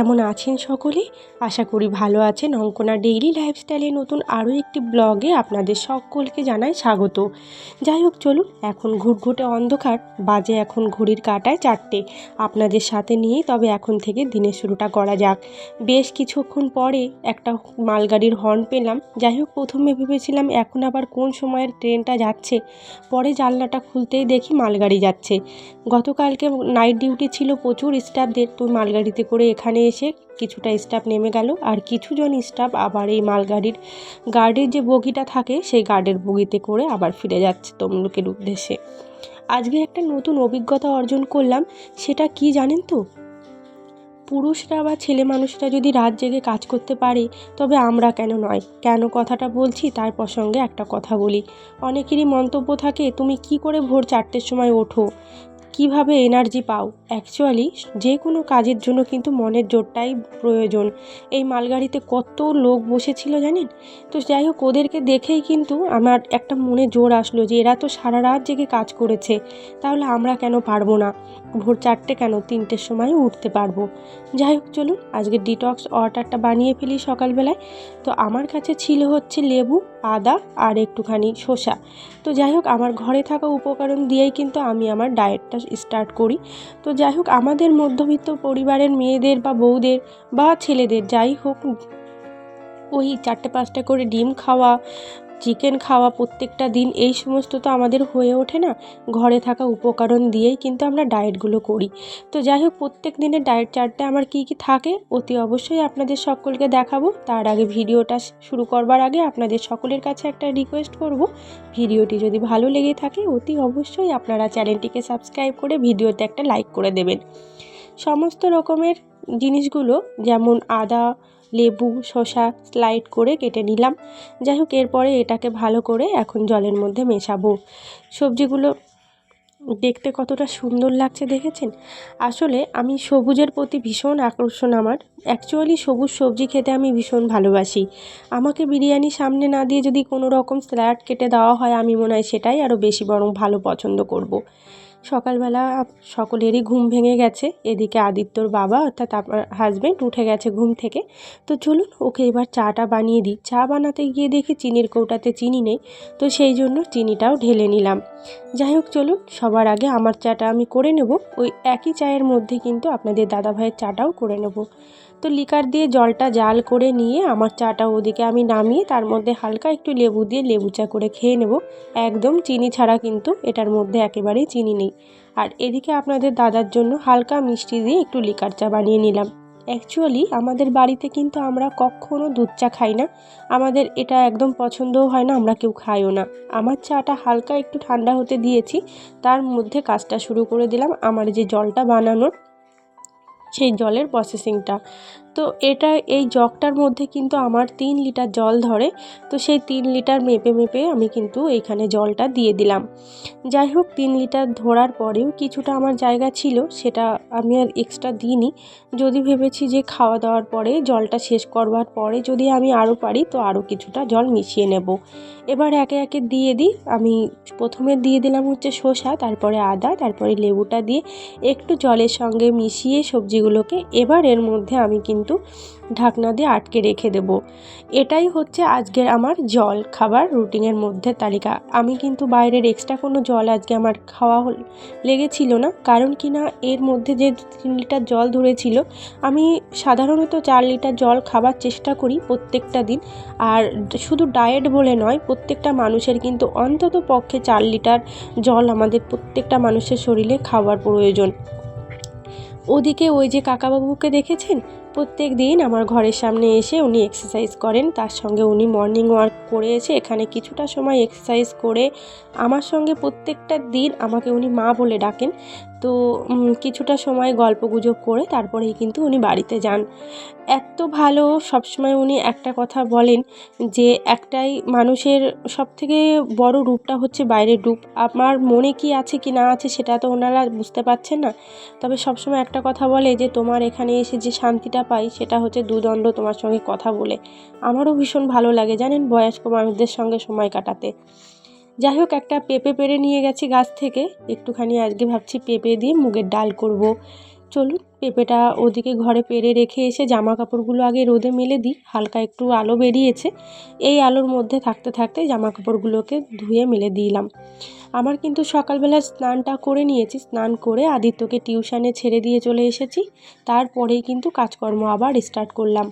কেমন আছেন সকলে? আশা করি ভালো আছেন। অঙ্কনা ডেইলি লাইফস্টাইলে নতুন আরও একটি ব্লগে আপনাদের সকলকে জানাই স্বাগত। যাই হোক, চলুন, এখন ঘুটঘুটে অন্ধকার, বাজে এখন ঘড়ির কাটায় চারটে। আপনাদের সাথে নিয়েই তবে এখন থেকে দিনের শুরুটা করা যাক। বেশ কিছুক্ষণ পরে একটা মালগাড়ির হর্ন পেলাম। যাই হোক, প্রথমে ভেবেছিলাম এখন আবার কোন সময়ের ট্রেনটা যাচ্ছে। পরে জানলাটা খুলতেই দেখি মালগাড়ি যাচ্ছে। গতকালকে নাইট ডিউটি ছিল প্রচুর স্টাফদের। তো মালগাড়িতে করে এখানে এসে কিছুটা স্টাফ নেমে গেল আর কিছুজন স্টাফ আবার এই মালগাড়ির গার্ডের যে বগিটা থাকে সেই গার্ডের বগিতে করে আবার ফিরে যাচ্ছে তমলুকের উদ্দেশ্যে। আজকে একটা নতুন অভিজ্ঞতা অর্জন করলাম, সেটা কি জানেন তো? পুরুষরা বা ছেলে মানুষরা যদি রাত জেগে কাজ করতে পারে, তবে আমরা কেন নয়? কেন কথাটা বলছি তার প্রসঙ্গে একটা কথা বলি। অনেকেরই মন্তব্য থাকে, তুমি কি করে ভোর চারটের সময় ওঠো? কীভাবে এনার্জি পাও? অ্যাকচুয়ালি যে কোনো কাজের জন্য কিন্তু মনের জোরটাই প্রয়োজন। এই মালগাড়িতে কত লোক বসেছিল জানেন? তো যাই হোক, ওদেরকে দেখেই কিন্তু আমার একটা মনে জোর আসলো যে এরা তো সারা রাত জেগে কাজ করেছে, তাহলে আমরা কেন পারব না? ভোর চারটে কেন? তিনটের সময় উঠতে পারব। যাই হোক, চলুন, আজকে ডিটক্স ওয়াটারটা বানিয়ে ফেলি সকালবেলায়। তো আমার কাছে ছিল হচ্ছে লেবু, আদা আর একটুখানি শসা। তো যাই হোক, আমার ঘরে থাকা উপকরণ দিয়েই কিন্তু আমি আমার ডায়েটটা স্টার্ট করি। তো যাই হোক, আমাদের মধ্যবিত্ত পরিবারের মেয়েদের বা বউদের বা ছেলেদের যাই হোক, ওই চারটে পাঁচটা করে ডিম খাওয়া চিকেন খাওয়া প্রত্যেকটা দিন, এই সমস্ত তো আমাদের হয়ে ওঠে না। ঘরে থাকা উপকরণ দিয়েই কিন্তু আমরা ডায়েটগুলো করি। তো যাই হোক, প্রত্যেক দিনের ডায়েট চার্টে আমার কী কী থাকে, অতি অবশ্যই আপনাদের সকলকে দেখাবো। তার আগে ভিডিওটা শুরু করবার আগে আপনাদের সকলের কাছে একটা রিকোয়েস্ট করব। ভিডিওটি যদি ভালো লেগে থাকে, অতি অবশ্যই আপনারা চ্যানেলটিকে সাবস্ক্রাইব করে ভিডিওতে একটা লাইক করে দেবেন। সমস্ত রকমের জিনিসগুলো, যেমন আদা লেবু, শসা স্লাইড করে কেটে নিলাম। যাই হোক, এরপরে এটাকে ভালো করে এখন জলের মধ্যে মেশাবো। সবজিগুলো দেখতে কতটা সুন্দর লাগছে দেখেছেন? আসলে আমি সবুজের প্রতি ভীষণ আকর্ষণ আমার। অ্যাকচুয়ালি সবুজ সবজি খেতে আমি ভীষণ ভালোবাসি। আমাকে বিরিয়ানি সামনে না দিয়ে যদি কোনো রকম স্যালাড কেটে দেওয়া হয়, আমি মনে হয় সেটাই আরও বেশি বরং ভালো পছন্দ করব। সকালবেলা সকলেরই ঘুম ভেঙে গেছে। এদিকে আদিত্যর বাবা অর্থাৎ আমার হাজব্যান্ড উঠে গেছে ঘুম থেকে। তো চলুন ওকে এবার চাটা বানিয়ে দিই। চা বানাতে গিয়ে দেখি চিনির কৌটাতে চিনি নেই। তো সেই জন্য চিনিটাও ঢেলে নিলাম। যাই হোক, চলুন সবার আগে আমার চাটা আমি করে নেব। ওই একই চায়ের মধ্যে কিন্তু আপনাদের দাদাভাইয়ের চাটাও করে নেব। তো লিকার দিয়ে জলটা জাল করে নিয়ে আমার চাটা ওদিকে আমি নামিয়ে তার মধ্যে হালকা একটু লেবু দিয়ে লেবু চা করে খেয়ে নেব। একদম চিনি ছাড়া কিন্তু এটার মধ্যে একেবারেই চিনি নেই। আর এদিকে আপনাদের দাদার জন্য হালকা মিষ্টি দিয়ে একটু লিকার চা বানিয়ে নিলাম। অ্যাকচুয়ালি আমাদের বাড়িতে কিন্তু আমরা কখনও দুধ চা খাই না। আমাদের এটা একদম পছন্দও হয় না, আমরা কেউ খাইও না। আমার চাটা হালকা একটু ঠান্ডা হতে দিয়েছি, তার মধ্যে কাজটা শুরু করে দিলাম। আমার যে জলটা বানানোর সেই জলের প্রসেসিংটা তো এটা এই জগটার মধ্যে কিন্তু আমার তিন লিটার জল ধরে, তো সেই তিন লিটার মেপে মেপে আমি কিন্তু এইখানে জলটা দিয়ে দিলাম। যাই হোক, তিন লিটার ধরার পরেও কিছুটা আমার জায়গা ছিল, সেটা আমি আর এক্সট্রা দিইনি। যদি ভেবেছি যে খাওয়া দাওয়ার পরে জলটা শেষ করবার পরে যদি আমি আরও পারি, তো আরও কিছুটা জল মিশিয়ে নেব। এবার একে একে দিয়ে দিই। আমি প্রথমে দিয়ে দিলাম হচ্ছে শসা, তারপরে আদা, তারপরে লেবুটা দিয়ে একটু জলের সঙ্গে মিশিয়ে সবজিগুলোকে এবার এর মধ্যে আমি কিন্তু ঢাকনা দিয়ে আটকে রেখে দেব। এটাই হচ্ছে আজকের আমার জল খাবার রুটিনের মধ্যে তালিকা। আমি কিন্তু বাইরের এক্সট্রা কোনো জল আজকে আমার খাওয়া হল, লেগেছিল না। কারণ কি না, এর মধ্যে যে তিন লিটার জল ধরেছিল, আমি সাধারণত চার লিটার জল খাবার চেষ্টা করি প্রত্যেকটা দিন। আর শুধু ডায়েট বলে নয়, প্রত্যেকটা মানুষের কিন্তু অন্তত পক্ষে চার লিটার জল আমাদের প্রত্যেকটা মানুষের শরীরে খাওয়ার প্রয়োজন। ওদিকে ওই যে কাকাবাবুকে দেখেছেন? প্রত্যেক দিন আমার ঘরের সামনে এসে উনি এক্সারসাইজ করেন। তার সঙ্গে উনি মর্নিং ওয়ার্ক করে এসে এখানে কিছুটা সময় এক্সারসাইজ করে আমার সঙ্গে প্রত্যেকটা দিন আমাকে উনি মা বলে ডাকেন। তো কিছুটা সময় গল্প গুজব করে তারপরেই কিন্তু উনি বাড়িতে যান। এত ভালো সবসময় উনি একটা কথা বলেন যে, একটাই মানুষের সবথেকে বড় রূপটা হচ্ছে বাইরের রূপ। আমার মনে কি আছে কি না আছে সেটা তো ওনারা বুঝতে পারছেন না। তবে সবসময় একটা কথা বলে যে, তোমার এখানে এসে যে শান্তিটা পাই সেটা হচ্ছে দুদণ্ড তোমার সঙ্গে কথা বলে। আমারও ভীষণ ভালো লাগে জানেন বয়স্ক মানুষদের সঙ্গে সময় কাটাতে। যাই হোক, একটা পেঁপে পেরে নিয়ে গেছি গাছ থেকে। একটুখানি আজকে ভাবছি পেঁপে দিয়ে মুগের ডাল করব। চলুন, পেঁপেটা ওদিকে ঘরে পেরে রেখে এসে জামা কাপড়গুলো আগে রোদে মেলে দিই। হালকা একটু আলো বেরিয়েছে। এই আলোর মধ্যে থাকতে থাকতে জামা কাপড়গুলোকে ধুয়ে মেলে দিলাম। আমার কিন্তু সকালবেলা স্নানটা করে নিয়েছি। স্নান করে আদিত্যকে টিউশানে ছেড়ে দিয়ে চলে এসেছি। তারপরেই কিন্তু কাজকর্ম আবার স্টার্ট করলাম।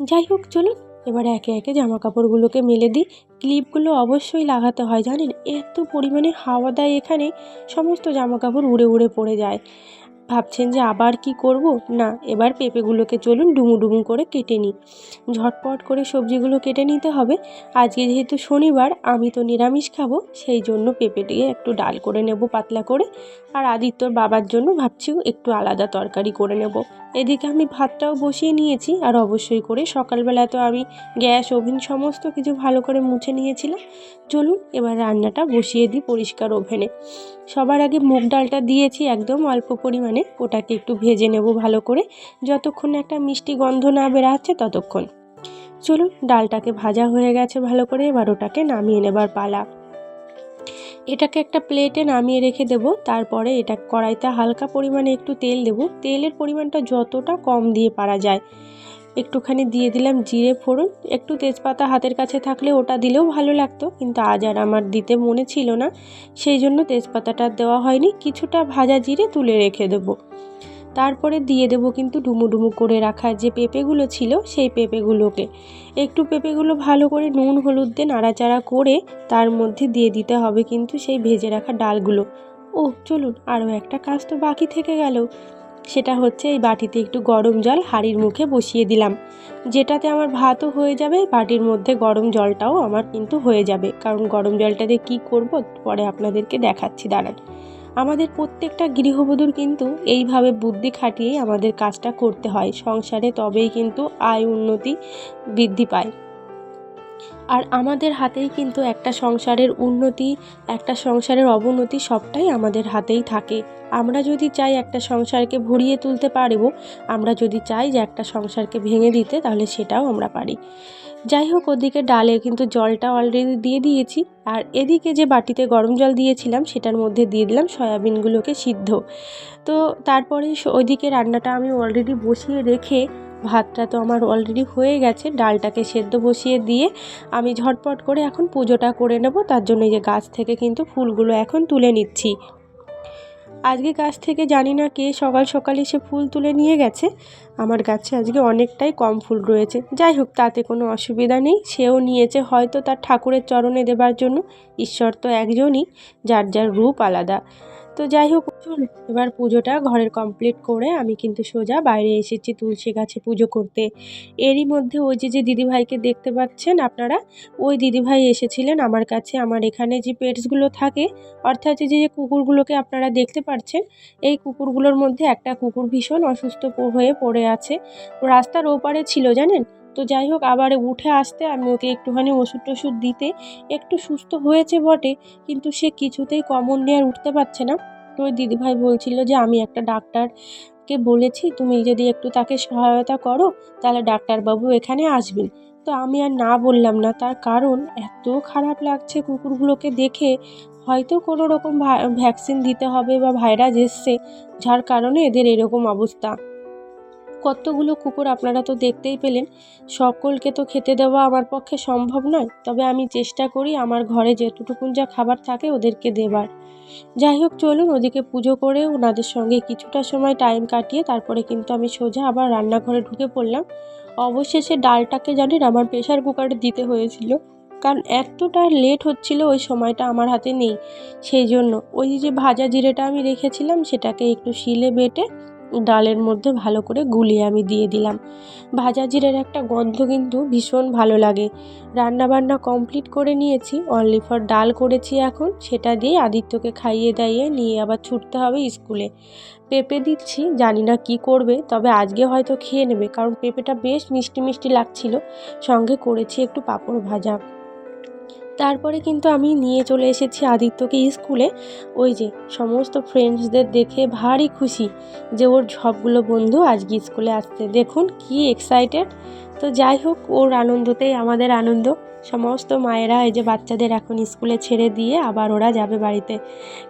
যাই হোক, চলুন। এবার একে একে জামা কাপড়গুলোকে মেলে দিই। ক্লিপগুলো অবশ্যই লাগাতে হয়, জানেন? এত পরিমাণে হাওয়া দেয় এখানে, সমস্ত জামা কাপড় উড়ে উড়ে পড়ে যায়। ভাবছেন যে আবার কি করব? না, এবার পেঁপেগুলোকে চলুন ডুমু ডুমু করে কেটে নিই। ঝটপট করে সবজিগুলো কেটে নিতে হবে। আজকে যেহেতু শনিবার, আমি তো নিরামিষ খাব, সেই জন্য পেঁপেটিকে একটু ডাল করে নেব পাতলা করে। আর আদিত্যর বাবার জন্য ভাবছি একটু আলাদা তরকারি করে নেব। এদিকে আমি ভাতটাও বসিয়ে নিয়েছি আর অবশ্যই করে সকালবেলা তো আমি গ্যাস, ওভেন সমস্ত কিছু ভালো করে মুছে নিয়েছিলাম। চলুন এবার রান্নাটা বসিয়ে দিই পরিষ্কার ওভেনে। সবার আগে মুগ ডালটা দিয়েছি একদম অল্প পরিমাণে। ওটাকে একটু ভেজে নেব ভালো করে। যতক্ষণ একটা মিষ্টি গন্ধ না বেরাচ্ছে ততক্ষণ। চলুন ডালটাকে ভাজা হয়ে গেছে ভালো করে। এবার ওটাকে নামিয়ে নেবার পালা। এটাকে একটা প্লেটে নামিয়ে রেখে দেব। তারপরে এটা কড়াইতে হালকা পরিমাণে একটু তেল দেব। তেলের পরিমাণটা যতটা কম দিয়ে পারা যায়। একটুখানি দিয়ে দিলাম জিরে, ফোড়ন। একটু তেজপাতা হাতের কাছে থাকলে ওটা দিলেও ভালো লাগতো। কিন্তু আজ আর আমার দিতে মনে ছিল না। সেই জন্য তেজপাতাটা দেওয়া হয়নি। কিছুটা ভাজা জিরে তুলে রেখে দেবো। তারপরে দিয়ে দেবো কিন্তু ডুমু ডুমু করে রাখা যে পেঁপেগুলো ছিল সেই পেঁপেগুলোকে। একটু পেঁপেগুলো ভালো করে নুন, হলুদ দিয়ে নাড়াচাড়া করে তার মধ্যে দিয়ে দিতে হবে কিন্তু সেই ভেজে রাখা ডালগুলো। ও চলুন, আরও একটা কাজ তো বাকি থেকে গেল। সেটা হচ্ছে এই বাটিতে একটু গরম জল হাঁড়ির মুখে বসিয়ে দিলাম। যেটাতে আমার ভাতও হয়ে যাবে, বাটির মধ্যে গরম জলটাও আমার কিন্তু হয়ে যাবে। কারণ গরম জলটা দিয়ে কী করব? পরে আপনাদেরকে দেখাচ্ছি, দাঁড়ান। আমাদের প্রত্যেকটা গৃহবধূর কিন্তু এইভাবে বুদ্ধি খাটিয়েই আমাদের কাজটা করতে হয়। সংসারে তবেই কিন্তু আয় উন্নতি বৃদ্ধি পায়। আর আমাদের হাতেই কিন্তু একটা সংসারের উন্নতি, একটা সংসারের অবনতি সবটাই আমাদের হাতেই থাকে। আমরা যদি চাই একটা সংসারকে ভরিয়ে তুলতে পারব, আমরা যদি চাই যে একটা সংসারকে ভেঙে দিতে, তাহলে সেটাও আমরা পারি। যাই হোক ওদিকে ডালে কিন্তু জলটা অলরেডি দিয়ে দিয়েছি। আর এদিকে যে বাটিতে গরম জল দিয়েছিলাম, সেটার মধ্যে দিয়ে দিলাম সয়াবিনগুলোকে সিদ্ধ। তো তারপরে ওইদিকে রান্নাটা আমি অলরেডি বসিয়ে রেখে, ভাতটা তো আমার অলরেডি হয়ে গেছে, ডালটাকে সেদ্ধ বসিয়ে দিয়ে আমি ঝটপট করে এখন পুজোটা করে নেব। তার জন্য এই যে গাছ থেকে কিন্তু ফুলগুলো এখন তুলে নিচ্ছি। আজকে গাছ থেকে জানি না কে সকাল সকাল এসে ফুল তুলে নিয়ে গেছে। আমার গাছে আজকে অনেকটাই কম ফুল রয়েছে। যাই হোক, তাতে কোনো অসুবিধা নেই। সেও নিয়েছে হয়তো তার ঠাকুরের চরণে দেবার জন্য। ঈশ্বর তো একজনই, যার যার রূপ আলাদা। তো যাই হোক এবার পুজোটা ঘরের কমপ্লিট করে আমি কিন্তু সোজা বাইরে এসেছি তুলসী গাছে পুজো করতে। এরই মধ্যে ওই যে যে দিদিভাইকে দেখতে পাচ্ছেন আপনারা, ওই দিদিভাই এসেছিলেন আমার কাছে। আমার এখানে যে পেটসগুলো থাকে, অর্থাৎ যে যে কুকুরগুলোকে আপনারা দেখতে পাচ্ছেন, এই কুকুরগুলোর মধ্যে একটা কুকুর ভীষণ অসুস্থ হয়ে পড়ে আছে। রাস্তার ওপারে ছিল, জানেন? তো যাই হোক, আবার উঠে আসতে আমি ওকে একটুখানি ওষুধ টষুধ দিতে, একটু সুস্থ হয়েছে বটে, কিন্তু সে কিছুতেই কমন নিয়ে আর উঠতে পারছে না। তো ওই দিদিভাই বলছিল যে আমি একটা ডাক্তারকে বলেছি, তুমি যদি একটু তাকে সহায়তা করো, তাহলে ডাক্তারবাবু এখানে আসবেন। তো আমি আর না বললাম না, তার কারণ এত খারাপ লাগছে কুকুরগুলোকে দেখে। হয়তো কোনো রকম ভ্যাকসিন দিতে হবে বা ভাইরাস এসছে, যার কারণে এদের এরকম অবস্থা। কতগুলো কুকুর আপনারা তো দেখতেই পেলেন, সকলকে তো খেতে দেওয়া আমার পক্ষে সম্ভব নয়। তবে আমি চেষ্টা করি আমার ঘরে যেটুকুন যা খাবার থাকে ওদেরকে দেবার। যাই হোক, চলুন ওদিকে পুজো করে ওনাদের সঙ্গে কিছুটা সময় টাইম কাটিয়ে তারপরে কিন্তু আমি সোজা আবার রান্নাঘরে ঢুকে পড়লাম। অবশেষে ডালটাকে জানেন আমার প্রেশার কুকারে দিতে হয়েছিল, কারণ এতটা লেট হচ্ছিল ওই সময়টা আমার হাতে নেই। সেই জন্য ওই যে ভাজা জিরেটা আমি রেখেছিলাম সেটাকে একটু শিলে বেটে ডালের মধ্যে ভালো করে গুলিয়ে আমি দিয়ে দিলাম। ভাজা জিরের একটা গন্ধ কিন্তু ভীষণ ভালো লাগে। রান্না বান্না কমপ্লিট করে নিয়েছি অনলি ফর ডাল করেছি এখন, সেটা দিয়ে আদিত্যকে খাইয়ে দাইয়ে নিয়ে আবার ছুটতে হবে স্কুলে। পেঁপে দিচ্ছি, জানি না কি করবে, তবে আজকে হয়তো খেয়ে নেবে, কারণ পেঁপেটা বেশ মিষ্টি মিষ্টি লাগছিল। সঙ্গে করেছি একটু পাঁপড় ভাজা। তারপরে কিন্তু আমি নিয়ে চলে এসেছি আদিত্যকে স্কুলে। ওই যে, সমস্ত ফ্রেন্ডসদের দেখে ভারী খুশি যে ওর সবগুলো বন্ধু আজকে স্কুলে আসছে। দেখুন কি এক্সাইটেড তো যাই হোক, ওর আনন্দতেই আমাদের আনন্দ। সমস্ত মায়েরা এই যে বাচ্চাদের এখন স্কুলে ছেড়ে দিয়ে আবার ওরা যাবে বাড়িতে।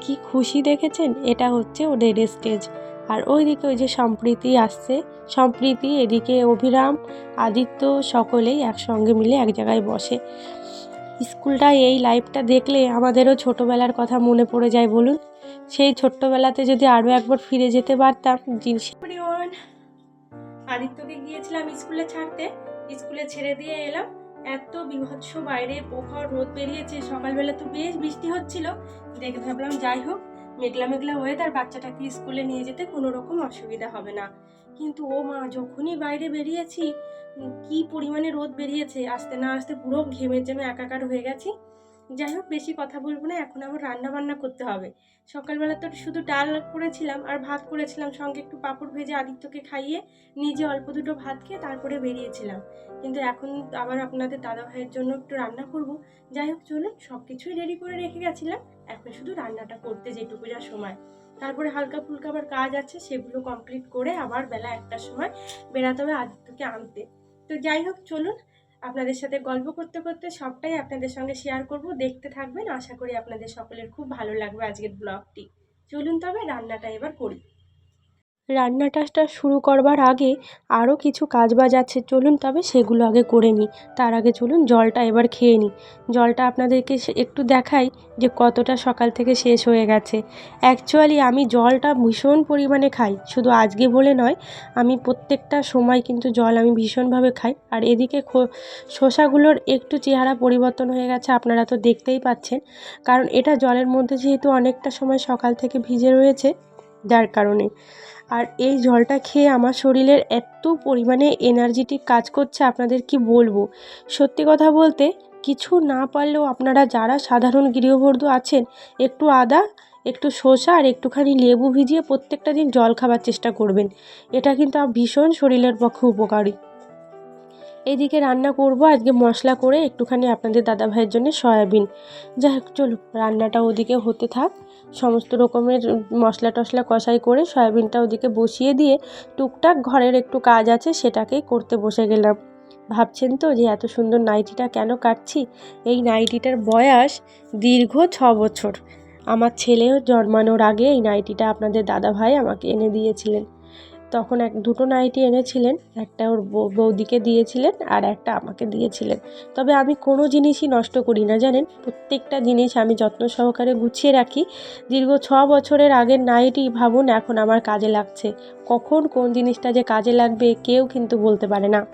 কি খুশি দেখেছেন? এটা হচ্ছে ওদের স্টেজ আর ওইদিকে ওই যে সম্প্রীতি আসছে। সম্প্রীতি, এদিকে অভিরাম, আদিত্য সকলেই একসঙ্গে মিলে এক জায়গায় বসে। স্কুলটা এই লাইফটা দেখলে আমাদেরও ছোটোবেলার কথা মনে পড়ে যায় বলুন। সেই ছোট্টবেলাতে যদি আরও একবার ফিরে যেতে পারতাম জিনিস আদিত্যকে গিয়েছিলাম স্কুলে ছাড়তে। স্কুলে ছেড়ে দিয়ে এলাম। এত বিভৎস বাইরে প্রখর রোদ বেরিয়েছে, সকালবেলা তো বেশ বৃষ্টি হচ্ছিল। দেখে ভাবলাম, যাই হোক, মেঘলা মেঘলা ওয়েদার বাচ্চাটাকে স্কুলে নিয়ে যেতে কোনো রকম অসুবিধা হবে না। কিন্তু ও মা, যখনই বাইরে বেরিয়েছি কি পরিমাণে রোদ বেরিয়েছে, আসতে না আসতে পুরো ঘেমে জেমে একাকার হয়ে গেছি। যাই হোক, বেশি কথা বলব না, এখন আমার রান্না বান্না করতে হবে। সকালবেলা তো শুধু ডাল করেছিলাম আর ভাত করেছিলাম, সঙ্গে একটু পাঁপড় ভেজে আদিত্যকে খাইয়ে নিজে অল্প দুটো ভাত খেয়ে তারপরে বেরিয়েছিলাম। কিন্তু এখন আবার আপনাদের দাদা ভাইয়ের জন্য একটু রান্না করব। যাই হোক, চলুন সব কিছুই রেডি করে রেখে গেছিলাম। এখন শুধু রান্নাটা করতে যেটুকু যা সময়। তারপরে হালকা ফুলকা আবার কাজ আছে, সেগুলো কমপ্লিট করে আবার বেলা একটার সময় বেরাতে হবে আদিত্যকে আনতে। তো যাই হোক, চলুন আপনাদের সাথে গল্প করতে করতে সবটাই আপনাদের সঙ্গে শেয়ার করব। দেখতে থাকবেন। আশা করি আপনাদের সকলের খুব ভালো লাগবে আজকের ব্লগটি চলুন তবে রান্নাটা এবার করি। রান্নাটা শুরু করবার আগে আরও কিছু কাজবাজ আছে, চলুন তবে সেগুলো আগে করে নিই। তার আগে চলুন জলটা এবার খেয়ে নিই। জলটা আপনাদেরকে একটু দেখাই যে কতটা সকাল থেকে শেষ হয়ে গেছে। অ্যাকচুয়ালি আমি জলটা ভীষণ পরিমাণে খাই, শুধু আজকে বলে নয়, আমি প্রত্যেকটা সময় কিন্তু জল আমি ভীষণভাবে খাই। আর এদিকে শসাগুলোর একটু চেহারা পরিবর্তন হয়ে গেছে, আপনারা তো দেখতেই পাচ্ছেন। কারণ এটা জলের মধ্যে যেহেতু অনেকটা সময় সকাল থেকে ভিজে রয়েছে যার কারণে। আর এই জলটা খেয়ে আমার শরীরের এত পরিমাণে এনার্জেটিক কাজ করছে, আপনাদের কি বলব? সত্যি কথা বলতে, কিছু না পারলেও আপনারা যারা সাধারণ গৃহবধূ আছেন, একটু আদা, একটু শসা আর একটুখানি লেবু ভিজিয়ে প্রত্যেকটা দিন জল খাবার চেষ্টা করবেন। এটা কিন্তু ভীষণ শরীরের পক্ষে উপকারী। এদিকে রান্না করব, আজকে মশলা করে একটুখানি আপনাদের দাদা ভাইয়ের জন্য সয়াবিন। যাই হোক চলো রান্নাটা ওদিকে হতে থাক। সমস্ত রকমের মশলা টশলা কষাই করে সয়াবিনটা ওদিকে বসিয়ে দিয়ে টুকটাক ঘরের একটু কাজ আছে সেটাকেই করতে বসে গেলাম। ভাবছেন তো যে এত সুন্দর নাইটিটা কেন কাটছি? এই নাইটিটার বয়স দীর্ঘ ছ বছর। আমার ছেলেও জন্মানোর আগে এই নাইটিটা আপনাদের দাদাভাই আমাকে এনে দিয়েছিলেন। তখন এক দুটো নাইটি এনেছিলেন, একটা ওর বৌদিকে দিয়েছিলেন আর একটা আমাকে দিয়েছিলেন। তবে আমি কোনো জিনিসই নষ্ট করি না, জানেন? প্রত্যেকটা জিনিস আমি যত্ন সহকারে গুছিয়ে রাখি। দীর্ঘ ছ বছরের আগের নাইটি ভাবুন এখন আমার কাজে লাগছে। কখন কোন জিনিসটা যে কাজে লাগবে কেউ কিন্তু বলতে পারে না।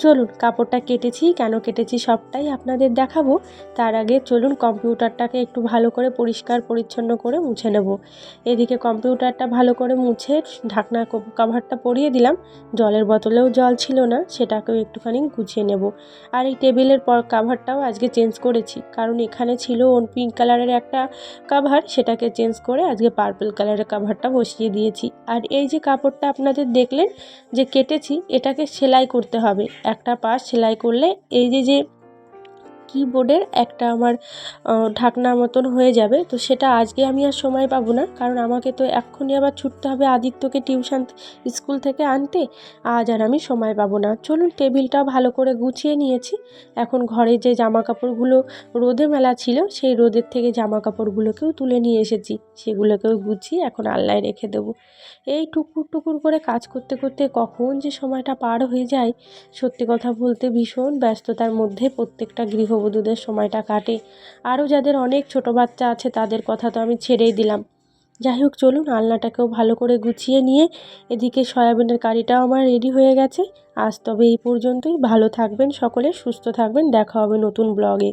চলুন, কাপড়টা কেটেছি, কেন কেটেছি সবটাই আপনাদের দেখাবো। তার আগে চলুন, কম্পিউটারটাকে একটু ভালো করে পরিষ্কার, পরিচ্ছন্ন করে মুছে নেব। এদিকে কম্পিউটারটা ভালো করে মুছে ঢাকনা কাভারটা পরিয়ে দিলাম। জলের বোতলেও জল ছিল না, সেটাকেও একটুখানি গুছিয়ে নেব। আর এই টেবিলের পর কাভারটাও আজকে চেঞ্জ করেছি। কারণ এখানে ছিল পিঙ্ক কালারের একটা কাভার সেটাকে চেঞ্জ করে আজকে পার্পল কালারের কাভারটা বসিয়ে দিয়েছি। আর এই যে কাপড়টা আপনাদের দেখলেন যে কেটেছি, এটাকে সেলাই করতে হবে। একটা পাশ সেলাই করলে এই যে যে কিবোর্ডের একটা আমার ঢাকনা মতন হয়ে যাবে। তো সেটা আজকে আমি আর সময় পাবো না, কারণ আমাকে তো এক্ষুনি আবার ছুটতে হবে আদিত্যকে টিউশন স্কুল থেকে আনতে। আজ আর আমি সময় পাবো না। চলুন টেবিলটা ভালো করে গুছিয়ে নিয়েছি। এখন ঘরে যে জামা কাপড়গুলো রোদে মেলা ছিল, সেই রোদের থেকে জামা কাপড়গুলোকেও তুলে নিয়ে এসেছি। সেগুলোকেও গুছিয়ে এখন আল্লায় রেখে দেবো। এই টুকুর টুকুর করে কাজ করতে করতে কখন যে সময়টা পার হয়ে যায়, সত্যি কথা বলতে ভীষণ ব্যস্ততার মধ্যে প্রত্যেকটা গৃহবধূদের সময়টা কাটে। আরও যাদের অনেক ছোট বাচ্চা আছে, তাদের কথা তো আমি ছেড়েই দিলাম। যাই হোক, চলুন আলনাটাকেও ভালো করে গুছিয়ে নিয়ে এদিকে সয়াবিনের কারিটাও আমার রেডি হয়ে গেছে। আজ তবে এই পর্যন্তই। ভালো থাকবেন সকলে, সুস্থ থাকবেন। দেখা হবে নতুন ব্লগে।